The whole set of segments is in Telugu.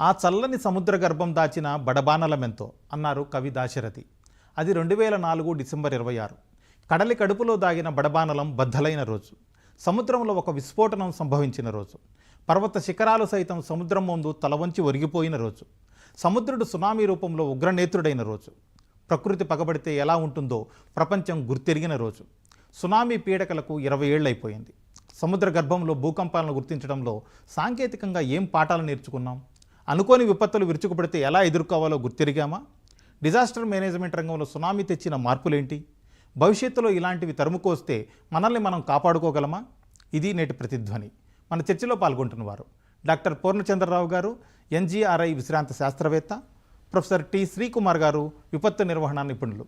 ఆ చల్లని సముద్ర గర్భం దాచిన బడబానలమెంతో అన్నారు కవి దాశరథి. అది రెండు వేల నాలుగు డిసెంబర్ ఇరవై ఆరు. కడలి కడుపులో దాగిన బడబానలం బద్దలైన రోజు. సముద్రంలో ఒక విస్ఫోటనం సంభవించిన రోజు. పర్వత శిఖరాలు సైతం సముద్రం ముందు తలవంచి ఒరిగిపోయిన రోజు. సముద్రుడు సునామీ రూపంలో ఉగ్రనేత్రుడైన రోజు. ప్రకృతి పగబడితే ఎలా ఉంటుందో ప్రపంచం గుర్తెరిగిన రోజు. సునామీ పీడకలకు ఇరవై ఏళ్ళైపోయింది. సముద్ర గర్భంలో భూకంపాలను గుర్తించడంలో సాంకేతికంగా ఏం పాఠాలు నేర్చుకున్నాం? అనుకోని విపత్తులు విరుచుకుపడితే ఎలా ఎదుర్కోవాలో గుర్తిరిగామా? డిజాస్టర్ మేనేజ్మెంట్ రంగంలో సునామీ తెచ్చిన మార్పులేంటి? భవిష్యత్తులో ఇలాంటివి తరుముకొస్తే మనల్ని మనం కాపాడుకోగలమా? ఇది నేటి ప్రతిధ్వని. మన చర్చలో పాల్గొంటున్నవారు డాక్టర్ పూర్ణచంద్రరావు గారు ఎన్జీఆర్ఐ విశ్రాంత శాస్త్రవేత్త ప్రొఫెసర్ టి శ్రీకుమార్ గారు విపత్తు నిర్వహణ నిపుణులు.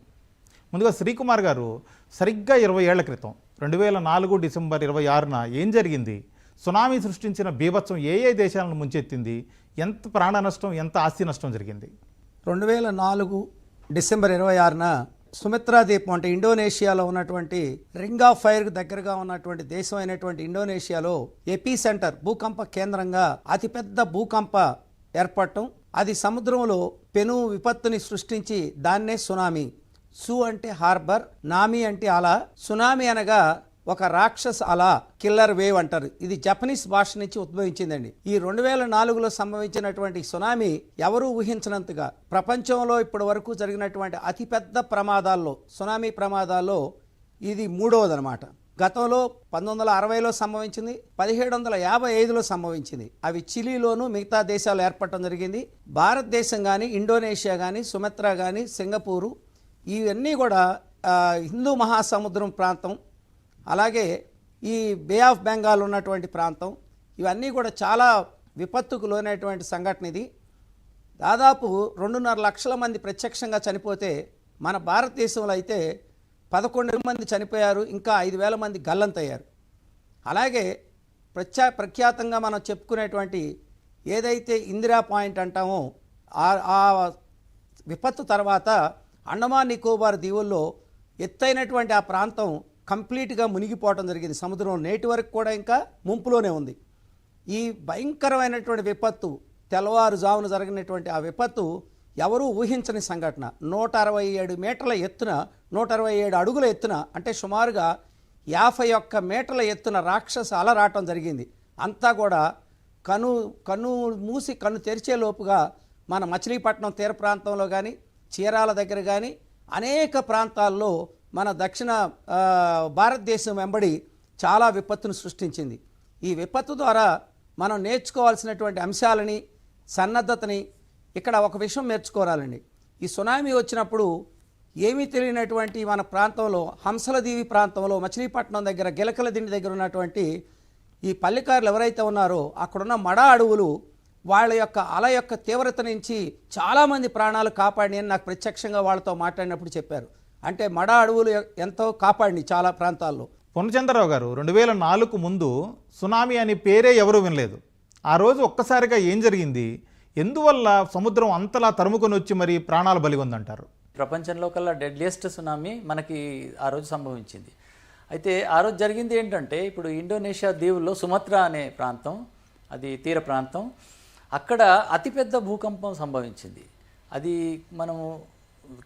ముందుగా శ్రీకుమార్ గారు సరిగ్గా ఇరవై ఏళ్ళ క్రితం రెండు వేల నాలుగు డిసెంబర్ ఇరవై ఆరున ఏం జరిగింది? సునామీ సృష్టించిన బీభత్సం ఏ ఏ దేశాలను ముంచెత్తింది? ఎంత ప్రాణ నష్టం ఎంత ఆస్తి నష్టం జరిగింది? రెండు వేల నాలుగు డిసెంబర్ ఇరవై ఆరున సుమిత్రా ద్వీపం అంటే ఇండోనేషియాలో ఉన్నటువంటి రింగ్ ఆఫ్ ఫైర్కు దగ్గరగా ఉన్నటువంటి దేశం అయినటువంటి ఇండోనేషియాలో ఎపీ సెంటర్ భూకంప కేంద్రంగా అతిపెద్ద భూకంప ఏర్పడటం అది సముద్రంలో పెను విపత్తుని సృష్టించి దాన్నే సునామీ. సు అంటే హార్బర్ నామి అంటే అలా. సునామీ అనగా ఒక రాక్షస్ అలా కిల్లర్ వేవ్ అంటారు. ఇది జపనీస్ భాష నుంచి ఉద్భవించిందండి. ఈ రెండు వేల నాలుగులో సంభవించినటువంటి సునామీ ఎవరూ ఊహించినంతగా ప్రపంచంలో ఇప్పటి వరకు జరిగినటువంటి అతిపెద్ద ప్రమాదాల్లో సునామీ ప్రమాదాల్లో ఇది మూడవదనమాట. గతంలో పంతొమ్మిది వందల అరవైలో సంభవించింది పదిహేడు వందల యాభై ఐదులో సంభవించింది. అవి చిలీలోను మిగతా దేశాలు ఏర్పడటం జరిగింది. భారతదేశం కానీ ఇండోనేషియా కానీ సుమిత్రా కానీ సింగపూరు ఇవన్నీ కూడా హిందూ మహాసముద్రం ప్రాంతం అలాగే ఈ బే ఆఫ్ బెంగాల్ ఉన్నటువంటి ప్రాంతం ఇవన్నీ కూడా చాలా విపత్తుకు లోనైనటువంటి సంఘటన ఇది. దాదాపు రెండున్నర లక్షల మంది ప్రత్యక్షంగా చనిపోతే మన భారతదేశంలో అయితే పదకొండు మంది చనిపోయారు ఇంకా ఐదు వేల మంది గల్లంతయ్యారు. అలాగే ప్రత్యా ప్రఖ్యాతంగా మనం చెప్పుకునేటువంటి ఏదైతే ఇందిరా పాయింట్ అంటామో ఆ విపత్తు తర్వాత అండమాన్ నికోబార్ దీవుల్లో ఎత్తైనటువంటి ఆ ప్రాంతం కంప్లీట్గా మునిగిపోవటం జరిగింది. సముద్రం నేటి వరకు కూడా ఇంకా ముంపులోనే ఉంది. ఈ భయంకరమైనటువంటి విపత్తు తెల్లవారుజామున జరిగినటువంటి ఆ విపత్తు ఎవరూ ఊహించని సంఘటన. నూట అరవై ఏడు మీటర్ల ఎత్తున నూట అరవై ఏడు అడుగుల ఎత్తున అంటే సుమారుగా యాభై ఒక్క మీటర్ల ఎత్తున రాక్షస అల రావటం జరిగింది. అంతా కూడా కను కన్ను మూసి కన్ను తెరిచే లోపుగా మన మచిలీపట్నం తీర ప్రాంతంలో కానీ చీరాల దగ్గర కానీ అనేక ప్రాంతాల్లో మన దక్షిణ భారతదేశం వెంబడి చాలా విపత్తును సృష్టించింది. ఈ విపత్తు ద్వారా మనం నేర్చుకోవాల్సినటువంటి అంశాలని సన్నద్ధతని ఇక్కడ ఒక విషయం నేర్చుకోవాలండి ఈ సునామీ వచ్చినప్పుడు ఏమీ తెలియనటువంటి మన ప్రాంతంలో హంసలదీవి ప్రాంతంలో మచిలీపట్నం దగ్గర గిలకల దిండి దగ్గర ఉన్నటువంటి ఈ పల్లెకారులు ఎవరైతే ఉన్నారో అక్కడున్న మడ అడవులు వాళ్ళ యొక్క అల యొక్క తీవ్రత నుంచి చాలామంది ప్రాణాలు కాపాడి అని నాకు ప్రత్యక్షంగా వాళ్ళతో మాట్లాడినప్పుడు చెప్పారు. అంటే మడ అడవులు ఎంతో కాపాడినాయి చాలా ప్రాంతాల్లో. పొన్నచంద్రరావు గారు రెండు వేల నాలుగు ముందు సునామీ అనే పేరే ఎవరూ వినలేదు. ఆ రోజు ఒక్కసారిగా ఏం జరిగింది? ఎందువల్ల సముద్రం అంతలా తరుముకొని వచ్చి మరి ప్రాణాలు బలిగొందంటారు ప్రపంచంలో కల్లా డెడ్లియస్ట్ సునామీ మనకి ఆ రోజు సంభవించింది. అయితే ఆ రోజు జరిగింది ఏంటంటే ఇప్పుడు ఇండోనేషియా దీవుల్లో సుమత్రా అనే ప్రాంతం అది తీర ప్రాంతం అక్కడ అతిపెద్ద భూకంపం సంభవించింది. అది మనము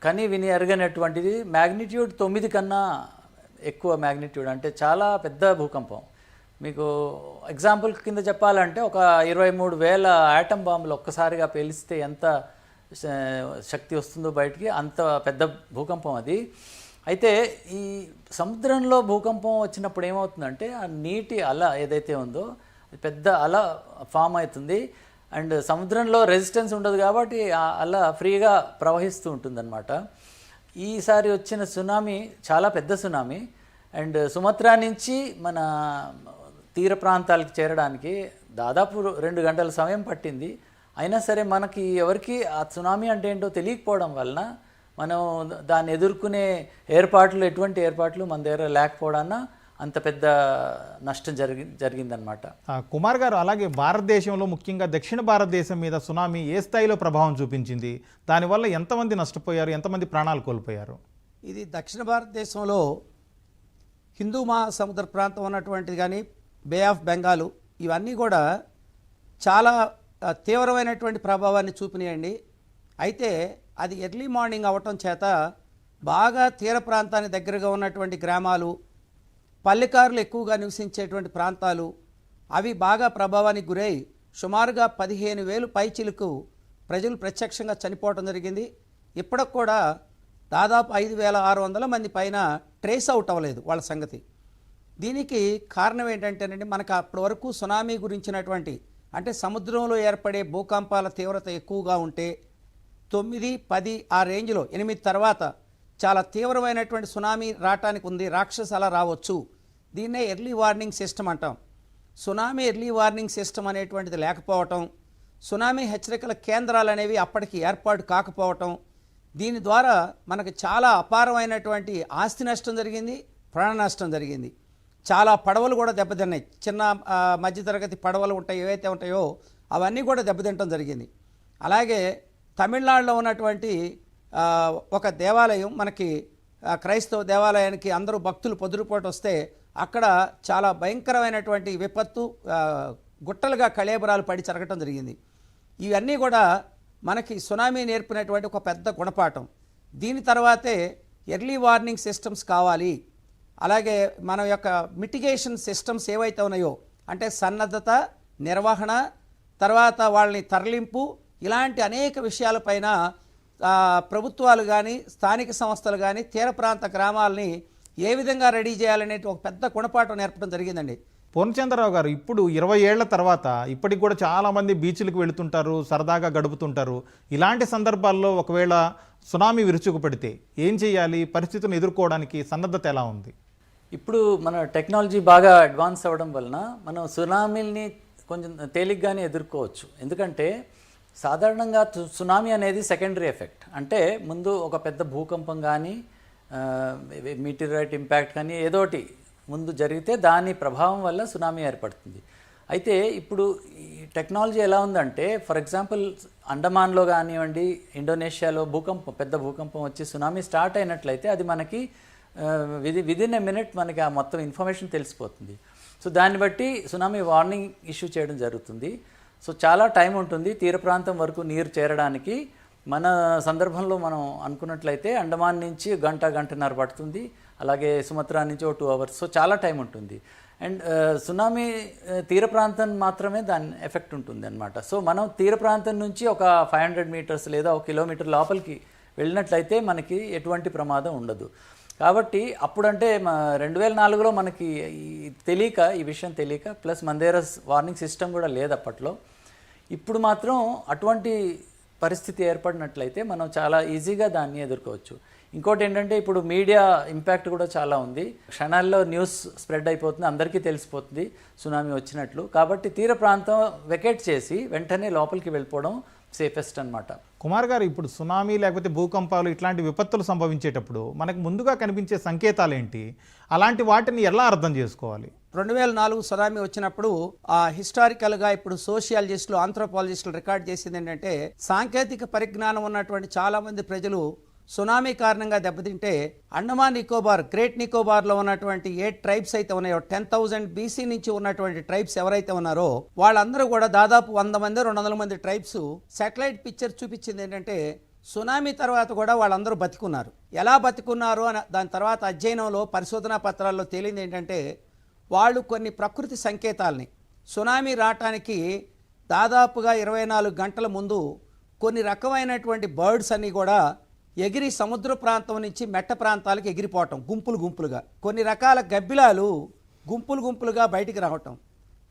కని విని ఎరగనటువంటిది మ్యాగ్నిట్యూడ్ తొమ్మిది కన్నా ఎక్కువ మ్యాగ్నిట్యూడ్ అంటే చాలా పెద్ద భూకంపం. మీకు ఎగ్జాంపుల్ కింద చెప్పాలంటే ఒక ఇరవై మూడు వేల ఆటం బాంబులు ఒక్కసారిగా పేలిస్తే ఎంత శక్తి వస్తుందో బయటికి అంత పెద్ద భూకంపం అది. అయితే ఈ సముద్రంలో భూకంపం వచ్చినప్పుడు ఏమవుతుందంటే ఆ నీటి అల ఏదైతే ఉందో పెద్ద అల ఫామ్ అవుతుంది. అండ్ సముద్రంలో రెసిస్టెన్స్ ఉండదు కాబట్టి అలా ఫ్రీగా ప్రవహిస్తూ ఉంటుందన్నమాట. ఈసారి వచ్చిన సునామీ చాలా పెద్ద సునామీ. అండ్ సుమత్రా నుంచి మన తీర ప్రాంతాలకు చేరడానికి దాదాపు రెండు గంటల సమయం పట్టింది. అయినా సరే మనకి ఎవరికి ఆ సునామీ అంటే ఏంటో తెలియకపోవడం వలన మనం దాన్ని ఎదుర్కొనే ఏర్పాట్లు ఎటువంటి ఏర్పాట్లు మన దగ్గర లేకపోవడాన అంత పెద్ద నష్టం జరిగి జరిగిందనమాట కుమార్ గారు అలాగే భారతదేశంలో ముఖ్యంగా దక్షిణ భారతదేశం మీద సునామీ ఏ స్థాయిలో ప్రభావం చూపించింది? దానివల్ల ఎంతమంది నష్టపోయారు? ఎంతమంది ప్రాణాలు కోల్పోయారు? ఇది దక్షిణ భారతదేశంలో హిందూ మహాసముద్ర ప్రాంతం ఉన్నటువంటిది కానీ బే ఆఫ్ బెంగాలు ఇవన్నీ కూడా చాలా తీవ్రమైనటువంటి ప్రభావాన్ని చూపినాయండి. అయితే అది ఎర్లీ మార్నింగ్ అవటం చేత బాగా తీర ప్రాంతానికి దగ్గరగా ఉన్నటువంటి గ్రామాలు పల్లెకారులు ఎక్కువగా నివసించేటువంటి ప్రాంతాలు అవి బాగా ప్రభావానికి గురై సుమారుగా పదిహేను వేలు పైచిలకు ప్రజలు ప్రత్యక్షంగా చనిపోవడం జరిగింది. ఇప్పటికి కూడా దాదాపు ఐదు వేల ఆరు వందల మంది పైన ట్రేస్ అవుట్ అవ్వలేదు వాళ్ళ సంగతి. దీనికి కారణం ఏంటంటేనండి మనకు అప్పటి వరకు సునామీ గురించినటువంటి అంటే సముద్రంలో ఏర్పడే భూకంపాల తీవ్రత ఎక్కువగా ఉంటే తొమ్మిది పది ఆ రేంజ్లో ఎనిమిది తర్వాత చాలా తీవ్రమైనటువంటి సునామీ రావటానికి ఉంది రాక్షస అలా రావచ్చు. దీన్నే ఎర్లీ వార్నింగ్ సిస్టమ్ అంటాం. సునామీ ఎర్లీ వార్నింగ్ సిస్టమ్ అనేటువంటిది లేకపోవటం సునామీ హెచ్చరికల కేంద్రాలు అనేవి అప్పటికి ఏర్పాటు కాకపోవటం దీని ద్వారా మనకు చాలా అపారమైనటువంటి ఆస్తి నష్టం జరిగింది ప్రాణ నష్టం జరిగింది. చాలా పడవలు కూడా దెబ్బతిన్నాయి. చిన్న మధ్యతరగతి పడవలు ఉంటాయి ఏవైతే ఉంటాయో అవన్నీ కూడా దెబ్బతింటం జరిగింది. అలాగే తమిళనాడులో ఉన్నటువంటి ఒక దేవాలయం మనకి క్రైస్తవ దేవాలయానికి అందరూ భక్తులు పొద్దురుపోటు వస్తే అక్కడ చాలా భయంకరమైనటువంటి విపత్తు గుట్టలుగా కళేబరాలు పడి జరగటం జరిగింది. ఇవన్నీ కూడా మనకి సునామీ నేర్పినటువంటి ఒక పెద్ద గుణపాఠం. దీని తర్వాతే ఎర్లీ వార్నింగ్ సిస్టమ్స్ కావాలి. అలాగే మన యొక్క మిటిగేషన్ సిస్టమ్స్ ఏవైతే ఉన్నాయో అంటే సన్నద్ధత నిర్వహణ తర్వాత వాళ్ళని తరలింపు ఇలాంటి అనేక విషయాలపైన ప్రభుత్వాలు కానీ స్థానిక సంస్థలు కానీ తీర ప్రాంత గ్రామాలని ఏ విధంగా రెడీ చేయాలనే ఒక పెద్ద గుణపాఠం నేర్పడం జరిగిందండి. పూర్ణచంద్రరావు గారు ఇప్పుడు ఇరవై ఏళ్ళ తర్వాత ఇప్పటికి కూడా చాలామంది బీచ్లకు వెళుతుంటారు సరదాగా గడుపుతుంటారు. ఇలాంటి సందర్భాల్లో ఒకవేళ సునామీ విరుచుకుపడితే ఏం చేయాలి? పరిస్థితులను ఎదుర్కోవడానికి సన్నద్ధత ఎలా ఉంది? ఇప్పుడు మన టెక్నాలజీ బాగా అడ్వాన్స్ అవ్వడం వలన మనం సునామీల్ని కొంచెం తేలిగ్గానే ఎదుర్కోవచ్చు. ఎందుకంటే సాధారణంగా సునామీ అనేది సెకండరీ ఎఫెక్ట్. అంటే ముందు ఒక పెద్ద భూకంపం కానీ మీటిరైట్ ఇంపాక్ట్ కానీ ఏదోటి ముందు జరిగితే దాని ప్రభావం వల్ల సునామీ ఏర్పడుతుంది. అయితే ఇప్పుడు ఈ టెక్నాలజీ ఎలా ఉందంటే ఫర్ ఎగ్జాంపుల్ అండమాన్లో కానివ్వండి ఇండోనేషియాలో భూకంపం పెద్ద భూకంపం వచ్చి సునామీ స్టార్ట్ అయినట్లయితే అది మనకి విది విదిన్ ఎ మినిట్ మనకి ఆ మొత్తం ఇన్ఫర్మేషన్ తెలిసిపోతుంది. సో దాన్ని బట్టి సునామీ వార్నింగ్ ఇష్యూ చేయడం జరుగుతుంది. సో చాలా టైం ఉంటుంది తీర ప్రాంతం వరకు నీరు చేరడానికి. మన సందర్భంలో మనం అనుకున్నట్లయితే అండమాన్ నుంచి గంట గంటన్నర పడుతుంది. అలాగే సుమత్రా నుంచి ఓ టూ అవర్స్. సో చాలా టైం ఉంటుంది. అండ్ సునామీ తీర ప్రాంతం మాత్రమే దాని ఎఫెక్ట్ ఉంటుంది అనమాట సో మనం తీర ప్రాంతం నుంచి ఒక ఫైవ్ హండ్రెడ్ మీటర్స్ లేదా ఒక కిలోమీటర్ లోపలికి వెళ్ళినట్లయితే మనకి ఎటువంటి ప్రమాదం ఉండదు. కాబట్టి అప్పుడంటే రెండు వేల నాలుగులో మనకి తెలియక ఈ విషయం తెలియక ప్లస్ మందేరస్ వార్నింగ్ సిస్టమ్ కూడా లేదు అప్పట్లో. ఇప్పుడు మాత్రం అటువంటి పరిస్థితి ఏర్పడినట్లయితే మనం చాలా ఈజీగా దాన్ని ఎదుర్కోవచ్చు. ఇంకోటి ఏంటంటే ఇప్పుడు మీడియా ఇంపాక్ట్ కూడా చాలా ఉంది. క్షణాల్లో న్యూస్ స్ప్రెడ్ అయిపోతుంది అందరికీ తెలిసిపోతుంది సునామీ వచ్చినట్లు. కాబట్టి తీర ప్రాంతం వెకేట్ చేసి వెంటనే లోపలికి వెళ్ళిపోవడం సేఫెస్ట్ అన్నమాట. కుమార్ గారు ఇప్పుడు సునామీ లేకపోతే భూకంపాలు ఇట్లాంటి విపత్తులు సంభవించేటప్పుడు మనకు ముందుగా కనిపించే సంకేతాలు ఏంటి అలాంటి వాటిని ఎలా అర్థం చేసుకోవాలి? రెండు వేల నాలుగు సునామీ వచ్చినప్పుడు ఆ హిస్టారికల్గా ఇప్పుడు సోషియాలజిస్టులు ఆంథ్రోపాలజిస్టులు రికార్డ్ చేసింది ఏంటంటే సాంకేతిక పరిజ్ఞానం ఉన్నటువంటి చాలా మంది ప్రజలు సునామీ కారణంగా దెబ్బతింటే అండమాన్ నికోబార్ గ్రేట్ నికోబార్లో ఉన్నటువంటి ఏ ట్రైబ్స్ అయితే ఉన్నాయో టెన్ థౌజండ్ బీసీ నుంచి ఉన్నటువంటి ట్రైబ్స్ ఎవరైతే ఉన్నారో వాళ్ళందరూ కూడా దాదాపు వంద మంది రెండు వందల మంది ట్రైబ్స్ సాటిలైట్ పిక్చర్ చూపించింది ఏంటంటే సునామీ తర్వాత కూడా వాళ్ళందరూ బతికున్నారు. ఎలా బతికున్నారు అని దాని తర్వాత అధ్యయనంలో పరిశోధనా పత్రాల్లో తేలింది ఏంటంటే వాళ్ళు కొన్ని ప్రకృతి సంకేతాలని సునామీ రావటానికి దాదాపుగా ఇరవై నాలుగు గంటల ముందు కొన్ని రకమైనటువంటి బర్డ్స్ అన్నీ కూడా ఎగిరి సముద్ర ప్రాంతం నుంచి మెట్ట ప్రాంతాలకు ఎగిరిపోవటం గుంపులు గుంపులుగా. కొన్ని రకాల గబ్బిలాలు గుంపులు గుంపులుగా బయటికి రావటం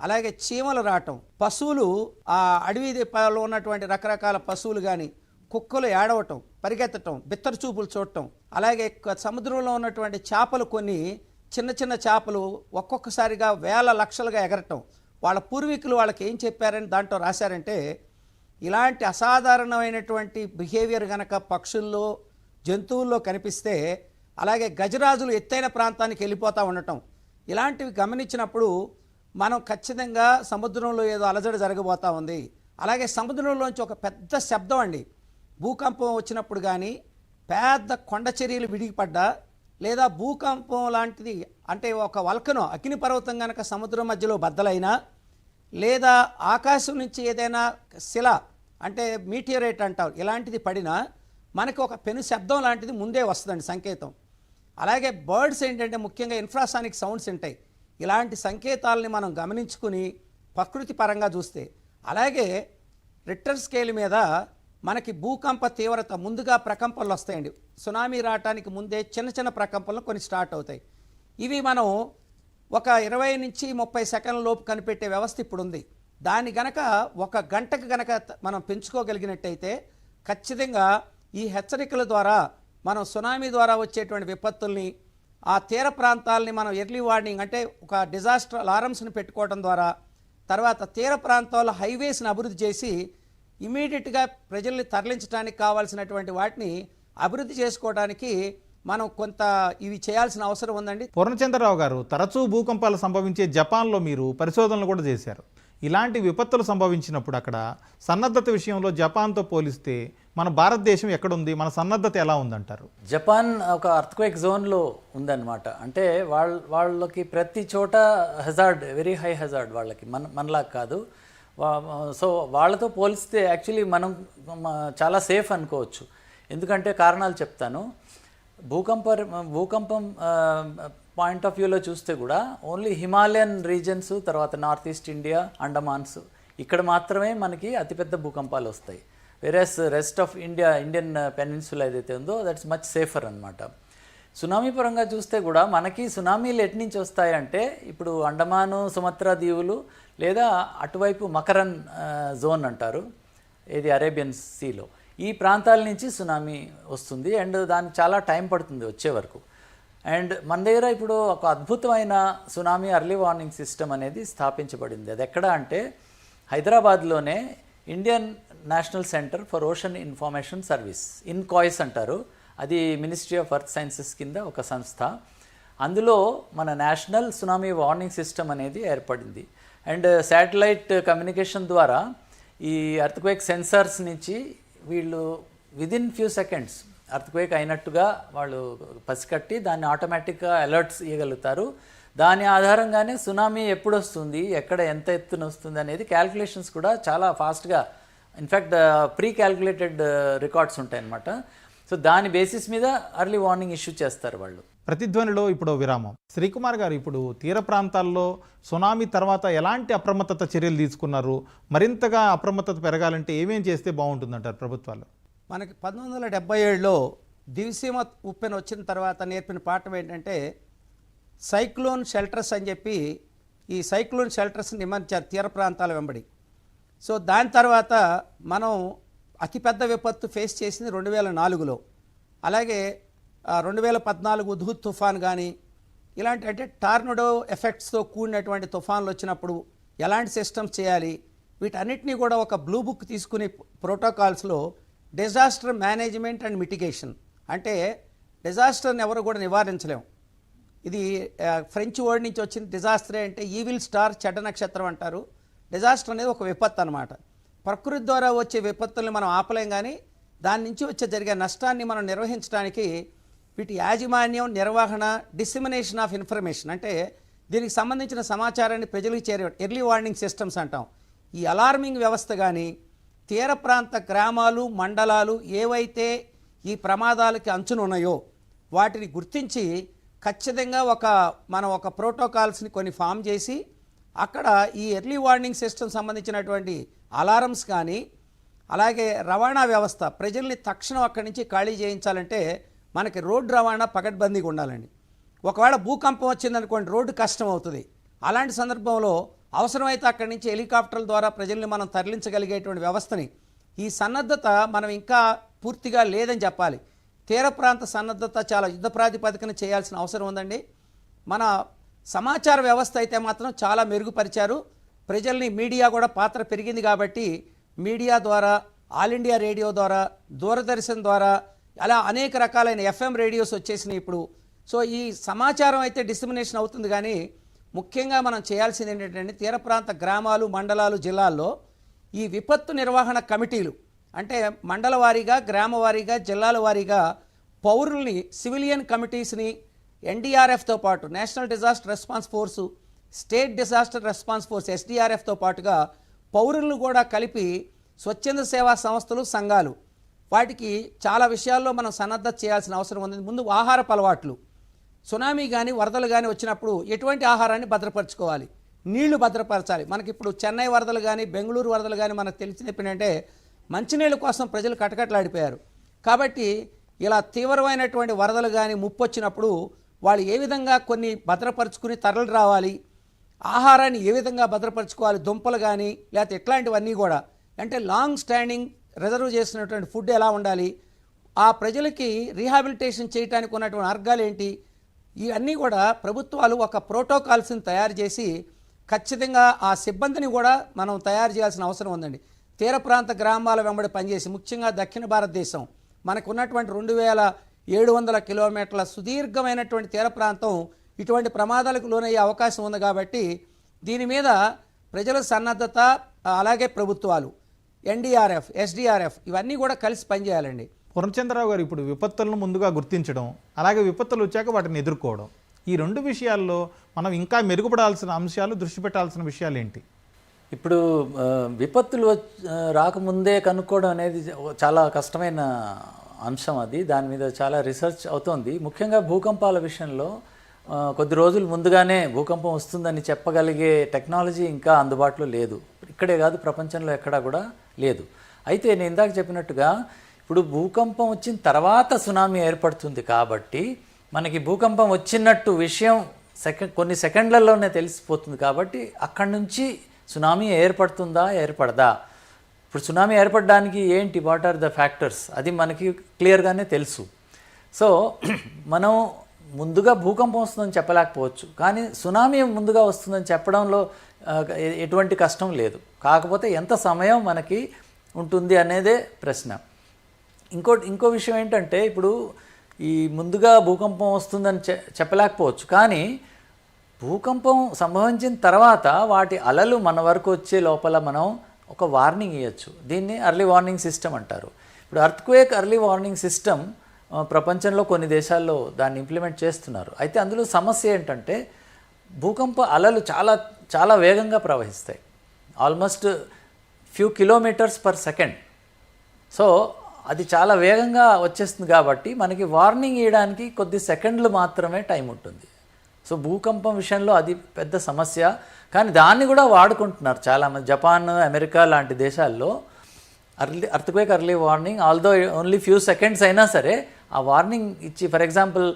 అలాగే చీమలు రావటం. పశువులు ఆ అడవి దీపాల్లో ఉన్నటువంటి రకరకాల పశువులు కానీ కుక్కలు ఏడవటం పరిగెత్తటం బిత్తర చూపులు చూడటం అలాగే సముద్రంలో ఉన్నటువంటి చేపలు కొన్ని చిన్న చిన్న చేపలు ఒక్కొక్కసారిగా వేల లక్షలుగా ఎగరటం. వాళ్ళ పూర్వీకులు వాళ్ళకి ఏం చెప్పారని దాంట్లో రాశారంటే ఇలాంటి అసాధారణమైనటువంటి బిహేవియర్ గనక పక్షుల్లో జంతువుల్లో కనిపిస్తే అలాగే గజరాజులు ఎత్తైన ప్రాంతానికి వెళ్ళిపోతూ ఉండటం. ఇలాంటివి గమనించినప్పుడు మనం ఖచ్చితంగా సముద్రంలో ఏదో అలజడి జరగబోతా ఉంది. అలాగే సముద్రంలోంచి ఒక పెద్ద శబ్దం అండి. భూకంపం వచ్చినప్పుడు కానీ పెద్ద కొండ చర్యలు విడిగిపడ్డా లేదా భూకంపం లాంటిది అంటే ఒక వల్కనో అగ్నిపర్వతం కనుక సముద్రం మధ్యలో బద్దలైనా లేదా ఆకాశం నుంచి ఏదైనా శిల అంటే మీటియరేట్ అంటారు ఇలాంటిది పడినా మనకి ఒక పెను శబ్దం లాంటిది ముందే వస్తుందండి సంకేతం. అలాగే బర్డ్స్ ఏంటంటే ముఖ్యంగా ఇన్ఫ్రాసానిక్ సౌండ్స్ ఉంటాయి. ఇలాంటి సంకేతాలని మనం గమనించుకుని ప్రకృతి పరంగా చూస్తే అలాగే రిక్టర్ స్కేల్ మీద మనకి భూకంప తీవ్రత ముందుగా ప్రకంపనలు వస్తాయండి. సునామీ రావటానికి ముందే చిన్న చిన్న ప్రకంపనలు కొన్ని స్టార్ట్ అవుతాయి. ఇవి మనం ఒక ఇరవై నుంచి ముప్పై సెకండ్ల లోపు కనిపెట్టే వ్యవస్థ ఇప్పుడు ఉంది దాన్ని గనక ఒక గంటకు గనక మనం పెంచుకోగలిగినట్టయితే ఖచ్చితంగా ఈ హెచ్చరికల ద్వారా మనం సునామీ ద్వారా వచ్చేటువంటి విపత్తుల్ని ఆ తీర ప్రాంతాలని మనం ఎర్లీ వార్నింగ్ అంటే ఒక డిజాస్టర్ అలారమ్స్ని పెట్టుకోవడం ద్వారా తర్వాత తీర ప్రాంతాల్లో హైవేస్ని అభివృద్ధి చేసి ఇమీడియట్గా ప్రజల్ని తరలించడానికి కావాల్సినటువంటి వాటిని అభివృద్ధి చేసుకోవడానికి మనం కొంత ఇవి చేయాల్సిన అవసరం ఉందండి. పూర్ణచంద్రరావు గారు తరచూ భూకంపాలు సంభవించే జపాన్లో మీరు పరిశోధనలు కూడా చేశారు. ఇలాంటి విపత్తులు సంభవించినప్పుడు అక్కడ సన్నద్ధత విషయంలో జపాన్తో పోలిస్తే మన భారతదేశం ఎక్కడుంది? మన సన్నద్ధత ఎలా ఉందంటారు? జపాన్ ఒక అర్త్క్వేక్ జోన్లో ఉందన్నమాట. అంటే వాళ్ళ వాళ్ళకి ప్రతి చోట హెజార్డ్ వెరీ హై హెజార్డ్ వాళ్ళకి మన మనలా కాదు. సో వాళ్ళతో పోలిస్తే యాక్చువల్లీ మనం చాలా సేఫ్ అనుకోవచ్చు. ఎందుకంటే కారణాలు చెప్తాను. భూకంప భూకంపం పాయింట్ ఆఫ్ వ్యూలో చూస్తే కూడా ఓన్లీ హిమాలయన్ రీజన్స్ తర్వాత నార్త్ ఈస్ట్ ఇండియా అండమాన్స్ ఇక్కడ మాత్రమే మనకి అతిపెద్ద భూకంపాలు వస్తాయి. Versus rest of India Indian peninsula ఏదైతే ఉందో దట్స్ మచ్ సేఫర్ అనమాట సునామీ పరంగా చూస్తే కూడా మనకి సునామీలు ఎటు నుంచి వస్తాయంటే ఇప్పుడు అండమాను సుమత్రా దీవులు లేదా అటువైపు మకరన్ జోన్ అంటారు ఏది అరేబియన్ సీలో ఈ ప్రాంతాల నుంచి సునామీ వస్తుంది అండ్ దానికి చాలా టైం పడుతుంది వచ్చే వరకు. అండ్ మన దగ్గర ఇప్పుడు ఒక అద్భుతమైన సునామీ అర్లీ వార్నింగ్ సిస్టమ్ అనేది స్థాపించబడింది. అది ఎక్కడ అంటే హైదరాబాద్లోనే Indian National Centre for Ocean Information Service INCOIS అంటారు. అది మినిస్ట్రీ ఆఫ్ ఎర్త్ సైన్సెస్ కింద ఒక సంస్థ. అందులో మన నేషనల్ సునామీ వార్నింగ్ సిస్టమ్ అనేది ఏర్పడింది. అండ్ శాటిలైట్ కమ్యూనికేషన్ ద్వారా ఈ అర్త్క్వేక్ సెన్సార్స్ నుంచి వీళ్ళు విదిన్ ఫ్యూ సెకండ్స్ అర్త్క్వేక్ అయినట్టుగా వాళ్ళు పసికట్టి దాన్ని ఆటోమేటిక్గా అలర్ట్స్ ఇవ్వగలుగుతారు దాని ఆధారంగానే సునామీ ఎప్పుడు వస్తుంది ఎక్కడ ఎంత ఎత్తున వస్తుంది అనేది క్యాల్కులేషన్స్ కూడా చాలా ఫాస్ట్గా ఇన్ఫ్యాక్ట్ ప్రీ క్యాల్కులేటెడ్ రికార్డ్స్ ఉంటాయన్నమాట. సో దాని బేసిస్ మీద అర్లీ వార్నింగ్ ఇష్యూ చేస్తారు వాళ్ళు. ప్రతిధ్వనిలో ఇప్పుడు విరామం. శ్రీకుమార్ గారు ఇప్పుడు తీర ప్రాంతాల్లో సునామీ తర్వాత ఎలాంటి అప్రమత్తత చర్యలు తీసుకున్నారు? మరింతగా అప్రమత్తత పెరగాలంటే ఏమేం చేస్తే బాగుంటుందంటారు ప్రభుత్వాలు? మనకి పంతొమ్మిది వందల డెబ్బై ఏడులో దివిసీమ ఉప్పెన వచ్చిన తర్వాత నేర్పిన పాఠం ఏంటంటే సైక్లోన్ షెల్టర్స్ అని చెప్పి ఈ సైక్లోన్ షెల్టర్స్ నియమించారు తీర ప్రాంతాల వెంబడి. సో దాని తర్వాత మనం అతిపెద్ద విపత్తు ఫేస్ చేసింది రెండు వేల నాలుగులో. అలాగే రెండు వేల పద్నాలుగు ఉధుత్ తుఫాన్ కానీ ఇలాంటి అంటే టార్నడో ఎఫెక్ట్స్తో కూడినటువంటి తుఫాన్లు వచ్చినప్పుడు ఎలాంటి సిస్టమ్స్ చేయాలి? వీటన్నిటినీ కూడా ఒక బ్లూ బుక్ తీసుకునే ప్రోటోకాల్స్లో డిజాస్టర్ మేనేజ్మెంట్ అండ్ మిటిగేషన్ అంటే డిజాస్టర్ని ఎవరు కూడా నివారించలేము. ఇది ఫ్రెంచ్ వర్డ్ నుంచి వచ్చిన డిజాస్టరే అంటే ఈవిల్ స్టార్ చెడ్డ నక్షత్రం అంటారు. డిజాస్టర్ అనేది ఒక విపత్తు అనమాట ప్రకృతి ద్వారా వచ్చే విపత్తుల్ని మనం ఆపలేం కానీ దాని నుంచి వచ్చే జరిగే నష్టాన్ని మనం నిర్వహించడానికి వీటి యాజమాన్యం నిర్వహణ డిస్సిమినేషన్ ఆఫ్ ఇన్ఫర్మేషన్ అంటే దీనికి సంబంధించిన సమాచారాన్ని ప్రజలకు చేరే ఎర్లీ వార్నింగ్ సిస్టమ్స్ అంటాం. ఈ అలార్మింగ్ వ్యవస్థ కానీ తీర ప్రాంత గ్రామాలు మండలాలు ఏవైతే ఈ ప్రమాదాలకి అంచున ఉన్నాయో వాటిని గుర్తించి ఖచ్చితంగా ఒక మనం ఒక ప్రోటోకాల్స్ని కొన్ని ఫామ్ చేసి అక్కడ ఈ ఎర్లీ వార్నింగ్ సిస్టమ్ సంబంధించినటువంటి అలారమ్స్ కానీ అలాగే రవాణా వ్యవస్థ ప్రజల్ని తక్షణం అక్కడి నుంచి ఖాళీ చేయించాలంటే మనకి రోడ్డు రవాణా పకడ్బందీగా ఉండాలండి. ఒకవేళ భూకంపం వచ్చిందనుకోండి రోడ్డు కష్టం అవుతుంది. అలాంటి సందర్భంలో అవసరమైతే అక్కడి నుంచి హెలికాప్టర్ల ద్వారా ప్రజల్ని మనం తరలించగలిగేటువంటి వ్యవస్థని ఈ సన్నద్ధత మనం ఇంకా పూర్తిగా లేదని చెప్పాలి. తీర ప్రాంత సన్నద్ధత చాలా యుద్ధ ప్రాతిపదికన చేయాల్సిన అవసరం ఉందండి. మన సమాచార వ్యవస్థ అయితే మాత్రం చాలా మెరుగుపరిచారు. ప్రజల్ని మీడియా కూడా పాత్ర పెరిగింది కాబట్టి మీడియా ద్వారా ఆల్ ఇండియా రేడియో ద్వారా దూరదర్శన్ ద్వారా అలా అనేక రకాలైన ఎఫ్ఎం రేడియోస్ వచ్చేసినాయి ఇప్పుడు. సో ఈ సమాచారం అయితే డిస్క్రిమినేషన్ అవుతుంది కానీ ముఖ్యంగా మనం చేయాల్సింది ఏంటంటే తీర ప్రాంత గ్రామాలు మండలాలు జిల్లాల్లో ఈ విపత్తు నిర్వహణ కమిటీలు అంటే మండల వారీగా గ్రామ వారీగా జిల్లాల వారీగా పౌరుల్ని సివిలియన్ కమిటీస్ని ఎన్డీఆర్ఎఫ్తో పాటు national disaster response force state disaster response force ఎస్డిఆర్ఎఫ్తో పాటుగా పౌరులను కూడా కలిపి స్వచ్ఛంద సేవా సంస్థలు సంఘాలు వాటికి చాలా విషయాల్లో మనం సన్నద్ధత చేయాల్సిన అవసరం ఉంది. ముందు ఆహారపు అలవాట్లు సునామీ కానీ వరదలు కానీ వచ్చినప్పుడు ఎటువంటి ఆహారాన్ని భద్రపరచుకోవాలి? నీళ్ళు భద్రపరచాలి. మనకి ఇప్పుడు చెన్నై వరదలు కానీ బెంగళూరు వరదలు కానీ మనకు తెలిసి చెప్పినంటే మంచినీళ్ళ కోసం ప్రజలు కటకటలాడిపోయారు. కాబట్టి ఇలా తీవ్రమైనటువంటి వరదలు కానీ ముప్పు వచ్చినప్పుడు వాళ్ళు ఏ విధంగా కొన్ని భద్రపరుచుకుని తరలి రావాలి? ఆహారాన్ని ఏ విధంగా భద్రపరచుకోవాలి? దుంపలు కానీ లేకపోతే ఇట్లాంటివన్నీ కూడా. అంటే లాంగ్ స్టాండింగ్ రిజర్వ్ చేసినటువంటి ఫుడ్ ఎలా ఉండాలి? ఆ ప్రజలకి రీహాబిలిటేషన్ చేయడానికి ఉన్నటువంటి మార్గాలు ఏంటి? ఇవన్నీ కూడా ప్రభుత్వాలు ఒక ప్రోటోకాల్స్ని తయారు చేసి ఖచ్చితంగా ఆ సిబ్బందిని కూడా మనం తయారు చేయాల్సిన అవసరం ఉందండి. తీర ప్రాంత గ్రామాల వెంబడి పనిచేసి ముఖ్యంగా దక్షిణ భారతదేశం. మనకు ఉన్నటువంటి రెండు వేల ఏడు వందల కిలోమీటర్ల సుదీర్ఘమైనటువంటి తీర ప్రాంతం ఇటువంటి ప్రమాదాలకు లోనయ్యే అవకాశం ఉంది కాబట్టి దీని మీద ప్రజల సన్నద్ధత అలాగే ప్రభుత్వాలు. ఎన్డీఆర్ఎఫ్ ఎస్డిఆర్ఎఫ్ ఇవన్నీ కూడా కలిసి పనిచేయాలండి. పూర్ణచంద్రరావు గారు ఇప్పుడు విపత్తులను ముందుగా గుర్తించడం అలాగే విపత్తులు వచ్చాక వాటిని ఎదుర్కోవడం. ఈ రెండు విషయాల్లో మనం ఇంకా మెరుగుపడాల్సిన అంశాలు దృష్టి పెట్టాల్సిన విషయాలు ఏంటి? ఇప్పుడు విపత్తులు రాకముందే కనుక్కోవడం అనేది చాలా కష్టమైన అంశం అది. దాని మీద చాలా రీసెర్చ్ అవుతోంది. ముఖ్యంగా భూకంపాల విషయంలో కొద్ది రోజులు ముందుగానే భూకంపం వస్తుందని చెప్పగలిగే టెక్నాలజీ ఇంకా అందుబాటులో లేదు. ఇక్కడే కాదు ప్రపంచంలో ఎక్కడా కూడా లేదు. అయితే నేను ఇందాక చెప్పినట్టుగా ఇప్పుడు భూకంపం వచ్చిన తర్వాత సునామీ ఏర్పడుతుంది కాబట్టి మనకి భూకంపం వచ్చినట్టు విషయం సెకండ్ కొన్ని సెకండ్లలోనే తెలిసిపోతుంది కాబట్టి అక్కడి నుంచి సునామీ ఏర్పడుతుందా ఏర్పడదా? ఇప్పుడు సునామీ ఏర్పడడానికి ఏంటి వాట్ ఆర్ ద ఫ్యాక్టర్స్ అది మనకి క్లియర్గానే తెలుసు. సో మనం ముందుగా భూకంపం వస్తుందని చెప్పలేకపోవచ్చు. కానీ సునామీ ముందుగా వస్తుందని చెప్పడంలో ఎటువంటి కష్టం లేదు. కాకపోతే ఎంత సమయం మనకి ఉంటుంది అనేదే ప్రశ్న. ఇంకో ఇంకో విషయం ఏంటంటే ఇప్పుడు ఈ ముందుగా భూకంపం వస్తుందని చె చెప్పలేకపోవచ్చు. కానీ భూకంపం సంభవించిన తర్వాత వాటి అలలు మన వరకు వచ్చే లోపల మనం ఒక వార్నింగ్ ఇవ్వచ్చు దీన్ని అర్లీ వార్నింగ్ సిస్టమ్ అంటారు. ఇప్పుడు అర్త్క్వేక్ అర్లీ వార్నింగ్ సిస్టమ్ ప్రపంచంలో కొన్ని దేశాల్లో దాన్ని ఇంప్లిమెంట్ చేస్తున్నారు. అయితే అందులో సమస్య ఏంటంటే భూకంప అలలు చాలా చాలా వేగంగా ప్రవహిస్తాయి. Almost few kilometres per second so అది చాలా వేగంగా వచ్చేస్తుంది కాబట్టి మనకి వార్నింగ్ ఇవ్వడానికి కొద్ది సెకండ్లు మాత్రమే టైం ఉంటుంది. సో భూకంపం విషయంలో అది పెద్ద సమస్య. కానీ దాన్ని కూడా వాడుకుంటున్నారు చాలామంది. జపాన్ అమెరికా లాంటి దేశాల్లో early earthquake early warning although only few seconds అయినా సరే ఆ వార్నింగ్ ఇచ్చి for example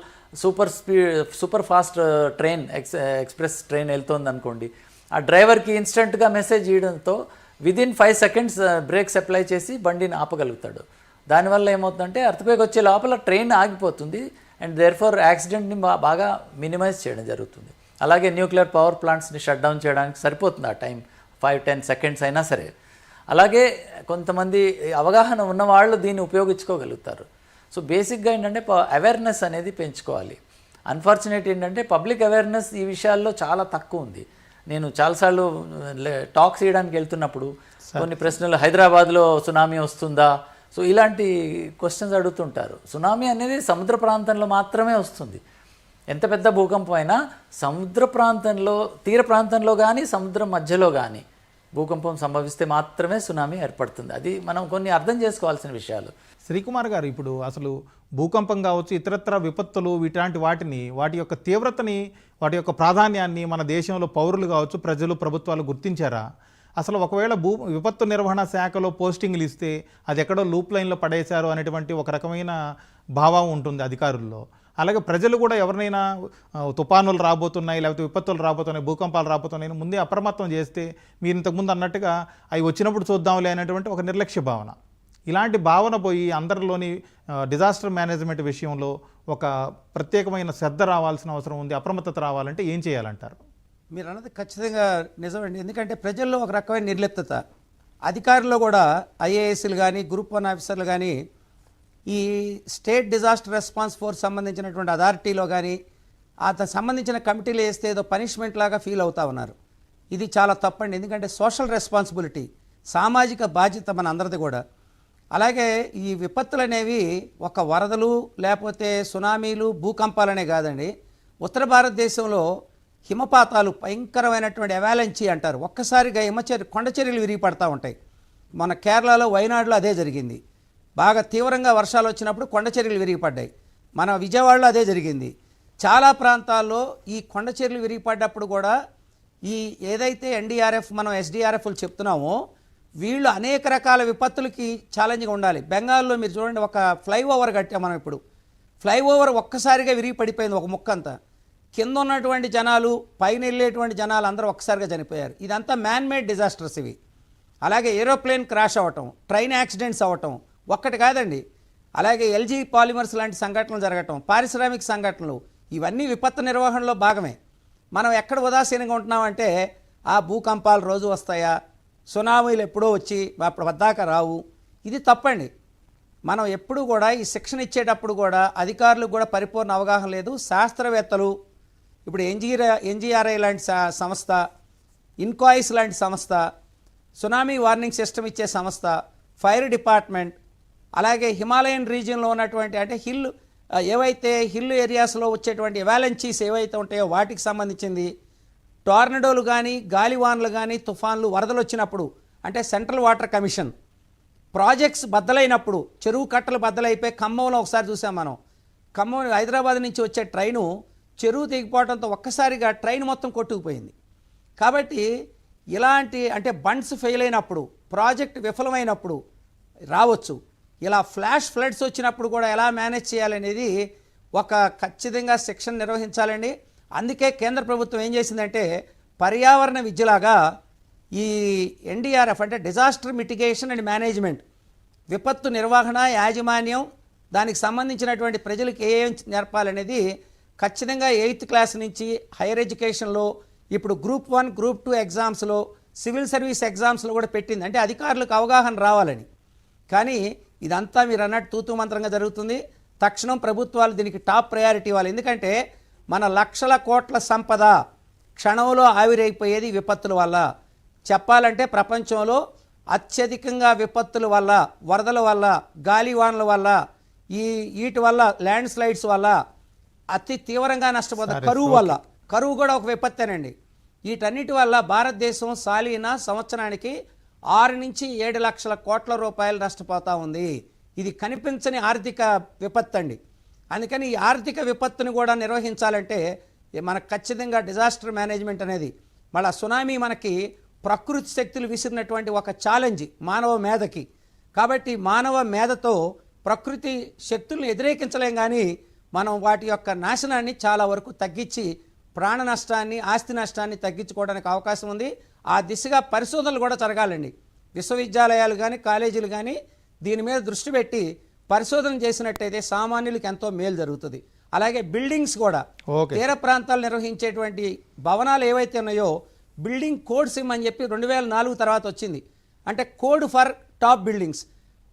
super speed super fast train ex express train వెళ్తోంది అనుకోండి ఆ డ్రైవర్కి ఇన్స్టెంట్గా మెసేజ్ ఇవ్వడంతో within five seconds brakes apply చేసి బండిని ఆపగలుగుతాడు. దానివల్ల ఏమవుతుందంటే అర్థపేక్ వచ్చే లోపల ట్రైన్ ఆగిపోతుంది అండ్ దేర్ఫర్ యాక్సిడెంట్ని బాగా మినిమైజ్ చేయడం జరుగుతుంది. అలాగే న్యూక్లియర్ పవర్ ప్లాంట్స్ని షట్ డౌన్ చేయడానికి సరిపోతుంది ఆ టైం ఫైవ్ టెన్ సెకండ్స్ అయినా సరే. అలాగే కొంతమంది అవగాహన ఉన్నవాళ్ళు దీన్ని ఉపయోగించుకోగలుగుతారు. సో బేసిక్గా ఏంటంటే అవేర్నెస్ అనేది పెంచుకోవాలి. అన్ఫార్చునేట్ ఏంటంటే పబ్లిక్ అవేర్నెస్ ఈ విషయాల్లో చాలా తక్కువ ఉంది. నేను చాలాసార్లు టాక్స్ చేయడానికి వెళ్తున్నప్పుడు కొన్ని ప్రశ్నలు హైదరాబాద్లో సునామీ వస్తుందా? సో ఇలాంటి క్వశ్చన్స్ అడుగుతుంటారు. సునామీ అనేది సముద్ర ప్రాంతంలో మాత్రమే వస్తుంది. ఎంత పెద్ద భూకంపం అయినా సముద్ర ప్రాంతంలో తీర ప్రాంతంలో కానీ సముద్రం మధ్యలో కానీ భూకంపం సంభవిస్తే మాత్రమే సునామీ ఏర్పడుతుంది. అది మనం కొన్ని అర్థం చేసుకోవాల్సిన విషయాలు. శ్రీకుమార్ గారు ఇప్పుడు అసలు భూకంపం కావచ్చు ఇతరత్ర విపత్తులు ఇట్లాంటి వాటిని వాటి యొక్క తీవ్రతని వాటి యొక్క ప్రాధాన్యాన్ని మన దేశంలో పౌరులు కావచ్చు ప్రజలు ప్రభుత్వాలు గుర్తించారా? అసలు ఒకవేళ భూ విపత్తు నిర్వహణ శాఖలో పోస్టింగ్లు ఇస్తే అది ఎక్కడో లూప్ లైన్లో పడేశారు అనేటువంటి ఒక రకమైన భావం ఉంటుంది అధికారుల్లో. అలాగే ప్రజలు కూడా ఎవరినైనా తుపానులు తుఫానులు రాబోతున్నాయి లేకపోతే విపత్తులు రాబోతున్నాయి భూకంపాలు రాబోతున్నాయి అని ముందే అప్రమత్తం చేస్తే మీరు ఇంతకుముందు అన్నట్టుగా అవి వచ్చినప్పుడు చూద్దాంలే అనేటువంటి ఒక నిర్లక్ష్య భావన. ఇలాంటి భావన పోయి అందరిలోని డిజాస్టర్ మేనేజ్మెంట్ విషయంలో ఒక ప్రత్యేకమైన శ్రద్ధ రావాల్సిన అవసరం ఉంది అప్రమత్తత రావాలంటే ఏం చేయాలంటారు? మీరు అన్నది ఖచ్చితంగా నిజమండి. ఎందుకంటే ప్రజల్లో ఒక రకమైన నిర్లిప్తత. అధికారుల్లో కూడా ఐఏఎస్లు కానీ గ్రూప్ వన్ ఆఫీసర్లు కానీ ఈ స్టేట్ డిజాస్టర్ రెస్పాన్స్ ఫోర్స్ సంబంధించినటువంటి అథారిటీలో కానీ అతను సంబంధించిన కమిటీలు వేస్తే ఏదో పనిష్మెంట్ లాగా ఫీల్ అవుతా ఉన్నారు. ఇది చాలా తప్పండి. ఎందుకంటే సోషల్ రెస్పాన్సిబిలిటీ సామాజిక బాధ్యత మన అందరిది కూడా. అలాగే ఈ విపత్తులు అనేవి ఒక వరదలు లేకపోతే సునామీలు భూకంపాలనే కాదండి. ఉత్తర భారతదేశంలో హిమపాతాలు భయంకరమైనటువంటి అవాలంచి అంటారు. ఒక్కసారిగా హిమచర్య కొండచర్యలు విరిగి పడతా ఉంటాయి. మన కేరళలో వైనాడులో అదే జరిగింది. బాగా తీవ్రంగా వర్షాలు వచ్చినప్పుడు కొండచర్యలు విరిగిపడ్డాయి. మన విజయవాడలో అదే జరిగింది. చాలా ప్రాంతాల్లో ఈ కొండచర్యలు విరిగిపడ్డప్పుడు కూడా ఈ ఏదైతే ఎన్డీఆర్ఎఫ్ మనం ఎస్డీఆర్ఎఫ్లు చెప్తున్నామో వీళ్ళు అనేక రకాల విపత్తులకి ఛాలెంజ్గా ఉండాలి. బెంగాల్లో మీరు చూడండి ఒక ఫ్లైఓవర్ కట్టాం మనం ఇప్పుడు. ఫ్లైఓవర్ ఒక్కసారిగా విరిగి పడిపోయింది ఒక ముక్క అంతా. కింద ఉన్నటువంటి జనాలు పైన వెళ్ళేటువంటి జనాలు అందరూ ఒక్కసారిగా చనిపోయారు. ఇదంతా మ్యాన్మేడ్ డిజాస్టర్స్ ఇవి. అలాగే ఏరోప్లేన్ క్రాష్ అవ్వటం ట్రైన్ యాక్సిడెంట్స్ అవ్వటం ఒక్కటి కాదండి. అలాగే ఎల్జీ పాలిమర్స్ లాంటి సంఘటనలు జరగటం పారిశ్రామిక సంఘటనలు ఇవన్నీ విపత్తు నిర్వహణలో భాగమే. మనం ఎక్కడ ఉదాసీనంగా ఉంటున్నామంటే ఆ భూకంపాలు రోజు వస్తాయా సునామీలు ఎప్పుడో వచ్చి అప్పుడు వద్దాక రావు. ఇది తప్పండి. మనం ఎప్పుడు కూడా ఈ శిక్షణ ఇచ్చేటప్పుడు కూడా అధికారులకు కూడా పరిపూర్ణ అవగాహన లేదు. శాస్త్రవేత్తలు ఇప్పుడు ఎన్జీఆర్ ఎన్జీఆర్ఐ లాంటి సంస్థ ఇన్కాయిస్ లాంటి సంస్థ సునామీ వార్నింగ్ సిస్టమ్ ఇచ్చే సంస్థ ఫైర్ డిపార్ట్మెంట్ అలాగే హిమాలయన్ రీజియన్లో ఉన్నటువంటి అంటే హిల్ ఏవైతే హిల్ ఏరియాస్లో వచ్చేటువంటి వ్యాలెన్సీస్ ఏవైతే ఉంటాయో వాటికి సంబంధించింది టోర్నడోలు కానీ గాలివాన్లు కానీ తుఫాన్లు వరదలు వచ్చినప్పుడు అంటే సెంట్రల్ వాటర్ కమిషన్ ప్రాజెక్ట్స్ బద్దలైనప్పుడు చెరువు కట్టలు బద్దలైపోయి ఖమ్మంలో ఒకసారి చూసాం మనం. ఖమ్మం హైదరాబాద్ నుంచి వచ్చే ట్రైను చెరువు తెగిపోవడంతో ఒక్కసారిగా ట్రైన్ మొత్తం కొట్టుకుపోయింది. కాబట్టి ఇలాంటి అంటే బండ్స్ ఫెయిల్ అయినప్పుడు ప్రాజెక్ట్ విఫలమైనప్పుడు రావచ్చు. ఇలా ఫ్లాష్ ఫ్లడ్స్ వచ్చినప్పుడు కూడా ఎలా మేనేజ్ చేయాలనేది ఒక ఖచ్చితంగా శిక్షణ నిర్వహించాలండి. అందుకే కేంద్ర ప్రభుత్వం ఏం చేసిందంటే పర్యావరణ విద్యలాగా ఈ ఎన్డీఆర్ఎఫ్ అంటే డిజాస్టర్ మిటిగేషన్ అండ్ మేనేజ్మెంట్ విపత్తు నిర్వహణ యాజమాన్యం దానికి సంబంధించినటువంటి ప్రజలకు ఏం నేర్పాలనేది ఖచ్చితంగా ఎయిత్ క్లాస్ నుంచి హైయర్ ఎడ్యుకేషన్లో ఇప్పుడు గ్రూప్ వన్ గ్రూప్ టూ ఎగ్జామ్స్లో సివిల్ సర్వీస్ ఎగ్జామ్స్లో కూడా పెట్టింది. అంటే అధికారులకు అవగాహన రావాలని. కానీ ఇదంతా మీరు అన్నట్టు తూతు మంత్రంగా జరుగుతుంది. తక్షణం ప్రభుత్వాలు దీనికి టాప్ ప్రయారిటీ ఇవ్వాలి. ఎందుకంటే మన లక్షల కోట్ల సంపద క్షణంలో ఆవిరైపోయేది విపత్తుల వల్ల. చెప్పాలంటే ప్రపంచంలో అత్యధికంగా విపత్తుల వల్ల వరదల వల్ల గాలివానల వల్ల ఈ వీటి వల్ల ల్యాండ్ స్లైడ్స్ వల్ల అతి తీవ్రంగా నష్టపోతుంది కరువు వల్ల. కరువు కూడా ఒక విపత్తేనండి. వీటన్నిటి వల్ల భారతదేశం సాలీన సంవత్సరానికి ఆరు నుంచి ఏడు లక్షల కోట్ల రూపాయలు నష్టపోతా ఉంది. ఇది కనిపించని ఆర్థిక విపత్తు అండి అందుకని ఈ ఆర్థిక విపత్తుని కూడా నిర్వహించాలంటే మనకు ఖచ్చితంగా డిజాస్టర్ మేనేజ్మెంట్ అనేది మళ్ళీ సునామీ మనకి ప్రకృతి శక్తులు విసిరినటువంటి ఒక ఛాలెంజ్ మానవ మేధకి. కాబట్టి మానవ మేధతో ప్రకృతి శక్తులను వ్యతిరేకించలేం కానీ మనం వాటి యొక్క నాశనాన్ని చాలా వరకు తగ్గించి ప్రాణ నష్టాన్ని ఆస్తి నష్టాన్ని తగ్గించుకోవడానికి అవకాశం ఉంది. ఆ దిశగా పరిశోధనలు కూడా జరగాలండి. విశ్వవిద్యాలయాలు కానీ కాలేజీలు కానీ దీని మీద దృష్టి పెట్టి పరిశోధన చేసినట్టయితే సామాన్యులకు ఎంతో మేలు జరుగుతుంది. అలాగే బిల్డింగ్స్ కూడా. తీర ప్రాంతాలు నిర్వహించేటువంటి భవనాలు ఏవైతే ఉన్నాయో బిల్డింగ్ కోడ్ సిమ్ అని చెప్పి రెండు వేల నాలుగు తర్వాత వచ్చింది. అంటే code for top buildings.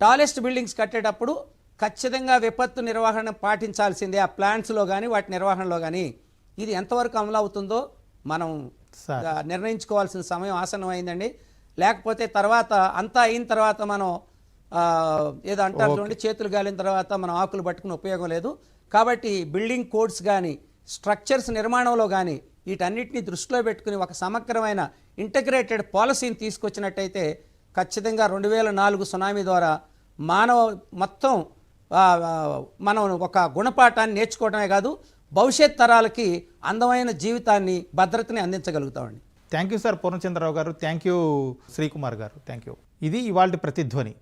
Tallest buildings కట్టేటప్పుడు ఖచ్చితంగా విపత్తు నిర్వహణ పాటించాల్సిందే ఆ ప్లాంట్స్లో కానీ వాటి నిర్వహణలో కానీ ఇది ఎంతవరకు అమలు అవుతుందో మనం నిర్ణయించుకోవాల్సిన సమయం ఆసనం అయిందండి లేకపోతే తర్వాత అంతా అయిన తర్వాత మనం ఏదో అంటారు చూడండి చేతులు గాలిన తర్వాత మనం ఆకులు పట్టుకుని ఉపయోగం లేదు. కాబట్టి బిల్డింగ్ కోడ్స్ కానీ స్ట్రక్చర్స్ నిర్మాణంలో కానీ వీటన్నిటిని దృష్టిలో పెట్టుకుని ఒక సమగ్రమైన ఇంటగ్రేటెడ్ పాలసీని తీసుకొచ్చినట్టయితే ఖచ్చితంగా రెండు వేల నాలుగు సునామీ ద్వారా మానవ మొత్తం మనం ఒక గుణపాఠాన్ని నేర్చుకోవడమే కాదు భవిష్యత్ తరాలకి అందమైన జీవితాన్ని భద్రతని అందించగలుగుతామండి. థ్యాంక్ యూ సార్ పూర్ణచంద్రరావు గారు. థ్యాంక్ యూ శ్రీకుమార్ గారు. థ్యాంక్ యూ ఇది ఇవాళ ప్రతిధ్వని